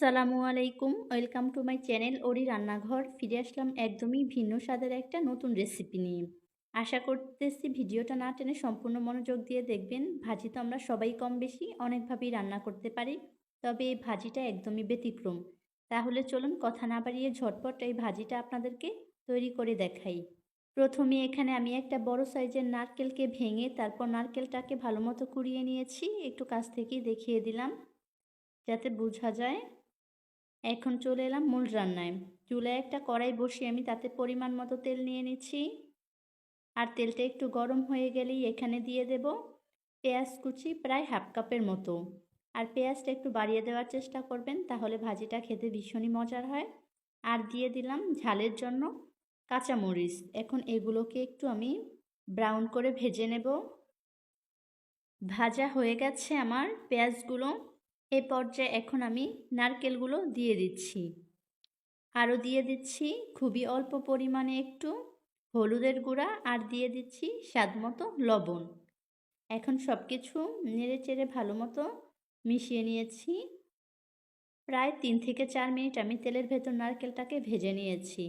আসসালামু আলাইকুম, welcome to my channel ওরি রান্নাঘর। ফিরে আসলাম একদমই ভিন্ন স্বাদের একটা নতুন রেসিপি নিয়ে। আশা করতেছি ভিডিওটা না টেনে সম্পূর্ণ মনোযোগ দিয়ে দেখবেন। ভাজি তো আমরা সবাই কম বেশি অনেকভাবেই রান্না করতে পারি, তবে এই ভাজিটা একদমই ব্যতিক্রম। তাহলে চলুন কথা না বাড়িয়ে ঝটপট এই ভাজিটা আপনাদেরকে তৈরি করে দেখাই। প্রথমে এখানে আমি একটা বড় সাইজের নারকেলকে ভেঙে তারপর নারকেলটাকে ভালো মতো কুড়িয়ে নিয়েছি। একটু কাছ থেকেই দেখিয়ে দিলাম, যাতে বোঝা যায় এখন চলে এলাম মূল রান্নায়। চুলায় একটা কড়াই বসিয়ে আমি তাতে পরিমাণ মতো তেল নিয়ে নিচ্ছি। আর তেলটা একটু গরম হয়ে গেলেই এখানে দিয়ে দেব পেঁয়াজ কুচি প্রায় হাফ কাপের মতো। আর পেঁয়াজটা একটু বাড়িয়ে দেওয়ার চেষ্টা করবেন, তাহলে ভাজিটা খেতে ভীষণই মজার হয়। আর দিয়ে দিলাম ঝালের জন্য কাঁচামরিচ। এখন এগুলোকে একটু আমি ব্রাউন করে ভেজে নেব। ভাজা হয়ে গেছে আমার পেঁয়াজগুলো। এ পর্যায়ে এখন আমি নারকেলগুলো দিয়ে দিচ্ছি। আরও দিয়ে দিচ্ছি খুবই অল্প পরিমাণে একটু হলুদের গুঁড়া আর দিয়ে দিচ্ছি স্বাদ মতো লবণ। এখন সব কিছু নেড়ে চেড়ে ভালো মতো মিশিয়ে নিয়েছি। প্রায় তিন থেকে চার মিনিট আমি তেলের ভেতর নারকেলটাকে ভেজে নিয়েছি।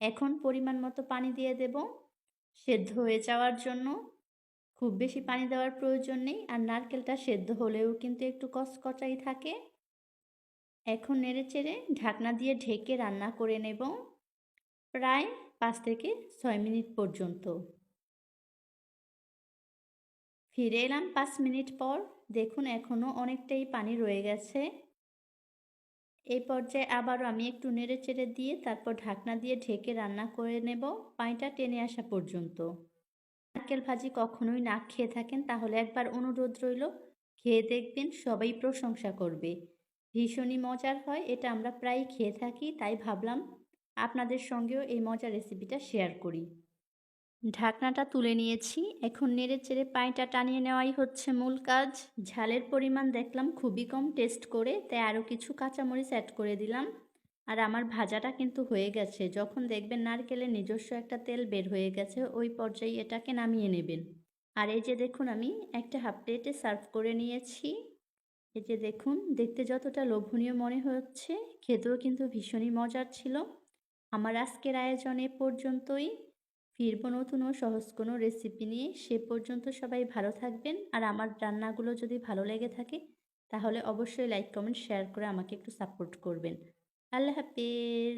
এখন পরিমাণ মতো পানি দিয়ে দেব। সেদ্ধ হয়ে যাওয়ার জন্য খুব বেশি পানি দেওয়ার প্রয়োজন নেই আর নারকেলটা সেদ্ধ হলেও কিন্তু একটু কচকচাই থাকে। এখন নেড়ে চেড়ে ঢাকনা দিয়ে ঢেকে রান্না করে নেব প্রায় পাঁচ থেকে ছয় মিনিট পর্যন্ত। ফিরে এলাম পাঁচ মিনিট পর। দেখুন এখনও অনেকটাই পানি রয়ে গেছে। এই পর্যায়ে আবারও আমি একটু নেড়ে চেড়ে দিয়ে তারপর ঢাকনা দিয়ে ঢেকে রান্না করে নেব পানিটা টেনে আসা পর্যন্ত। নারকেল ভাজি কখনোই না খেয়ে থাকেন, তাহলে একবার অনুরোধ রইল, খেয়ে দেখবেন সবাই প্রশংসা করবে। ভীষণই মজার হয়, এটা আমরা প্রায় খেয়ে থাকি, তাই ভাবলাম আপনাদের সঙ্গেও এই মজার রেসিপিটা শেয়ার করি। ঢাকনাটা তুলে নিয়েছি, এখন নেড়ে চেড়ে পানিটা টানিয়ে নেওয়াই হচ্ছে মূল কাজ। ঝালের পরিমাণ দেখলাম খুবই কম, টেস্ট করে, তাই আরও কিছু কাঁচামরিচ অ্যাড করে দিলাম। আর আমার ভাজাটা কিন্তু হয়ে গেছে। যখন দেখবেন নারকেলের নিজস্ব একটা তেল বের হয়ে গেছে, ওই পর্যায়ে এটাকে নামিয়ে নেবেন। আর এই যে দেখুন আমি একটা হাফ প্লেটে সার্ভ করে নিয়েছি। এই যে দেখুন, দেখতে যতটা লোভনীয় মনে হচ্ছে, খেতেও কিন্তু ভীষণই মজার ছিল। আমার আজকের আয়োজনে পর্যন্তই। ফিরবো নতুন ও সহজ কোনো রেসিপি নিয়ে। সে পর্যন্ত সবাই ভালো থাকবেন। আর আমার রান্নাগুলো যদি ভালো লেগে থাকে, তাহলে অবশ্যই লাইক কমেন্ট শেয়ার করে আমাকে একটু সাপোর্ট করবেন। আল্লাহ হাফিজ